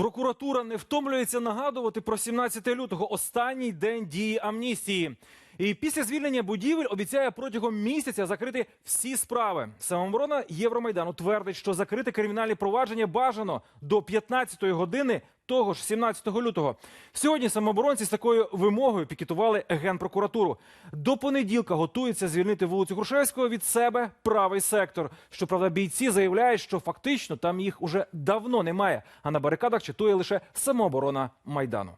Прокуратура не втомлюється нагадувати про 17 лютого, останній день дії амністії. І після звільнення будівель обіцяє протягом місяця закрити всі справи. Самооборона Євромайдану твердить, що закрити кримінальні провадження бажано до 15-ї години того ж 17 лютого. Сьогодні самооборонці з такою вимогою пікетували генпрокуратуру. До понеділка готується звільнити вулицю Грушевського від себе правий сектор. Щоправда, бійці заявляють, що фактично там їх уже давно немає, а на барикадах читує лише самооборона майдану.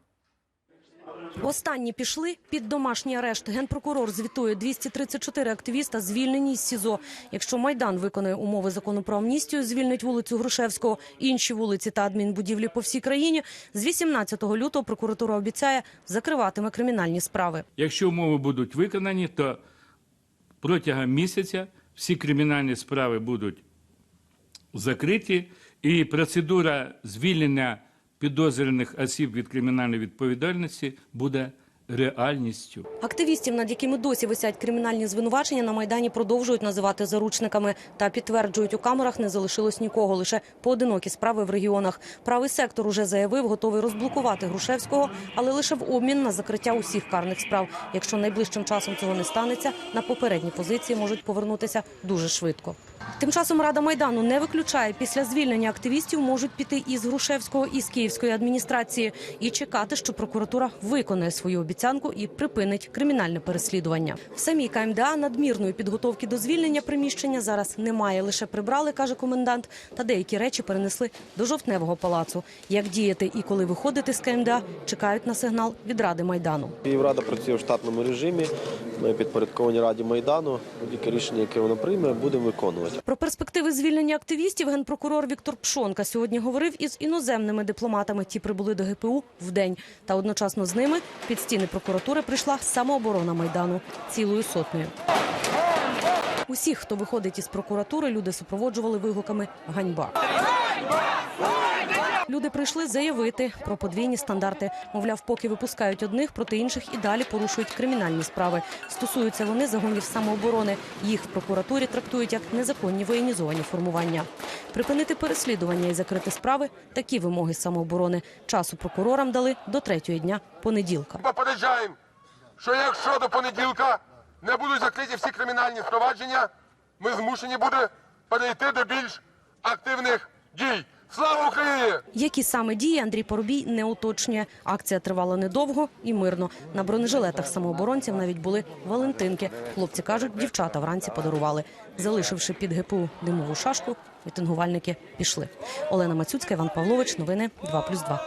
Останні пішли під домашній арешт. Генпрокурор звітує 234 активіста звільнені з СІЗО. Якщо Майдан виконає умови закону про амністію, звільнить вулицю Грушевського, інші вулиці та адмінбудівлі по всій країні. З 18 лютого прокуратура обіцяє закриватиме кримінальні справи. Якщо умови будуть виконані, то протягом місяця всі кримінальні справи будуть закриті, і процедура звільнення підозрюваних осіб від кримінальної відповідальності буде реальністю. Активістів, над якими досі висять кримінальні звинувачення, на майдані продовжують називати заручниками та підтверджують, у камерах не залишилось нікого, лише поодинокі справи в регіонах. Правий сектор уже заявив, готовий розблокувати Грушевського, але лише в обмін на закриття усіх карних справ. Якщо найближчим часом цього не станеться, на попередні позиції можуть повернутися дуже швидко. Тим часом Рада Майдану не виключає, після звільнення активістів можуть піти із Грушевського, і з Київської адміністрації і чекати, що прокуратура виконає свою обіцянку і припинить кримінальне переслідування. В самій КМДА надмірної підготовки до звільнення приміщення зараз немає. Лише прибрали, каже комендант, та деякі речі перенесли до жовтневого палацу. Як діяти і коли виходити з КМДА, чекають на сигнал від Ради Майдану. Київрада працює в штатному режимі. Ми підпорядковані Раді Майдану. Будь-яке рішення, яке вона прийме, будемо виконувати. Про перспективи звільнення активістів генпрокурор Віктор Пшонка сьогодні говорив із іноземними дипломатами. Ті прибули до ГПУ в день. Та одночасно з ними під стіни прокуратури прийшла самооборона майдану цілою сотнею. Усіх, хто виходить із прокуратури, люди супроводжували вигуками ганьба. Люди прийшли заявити про подвійні стандарти. Мовляв, поки випускають одних, проти інших і далі порушують кримінальні справи. Стосуються вони загонів самооборони. Їх в прокуратурі трактують як незаконні воєнізовані формування. Припинити переслідування і закрити справи такі вимоги самооборони. Часу прокурорам дали до третього дня понеділка. Попереджаємо, що якщо до понеділка не будуть закриті всі кримінальні провадження, ми змушені буде перейти до більш активних дій. Слава Україні! Які саме дії Андрій Поробій не уточнює. Акція тривала недовго і мирно. На бронежилетах самооборонців навіть були валентинки. Хлопці кажуть, дівчата вранці подарували. Залишивши під ГПУ димову шашку, мітингувальники пішли. Олена Мацюцька, Іван Павлович. Новини 2+,2.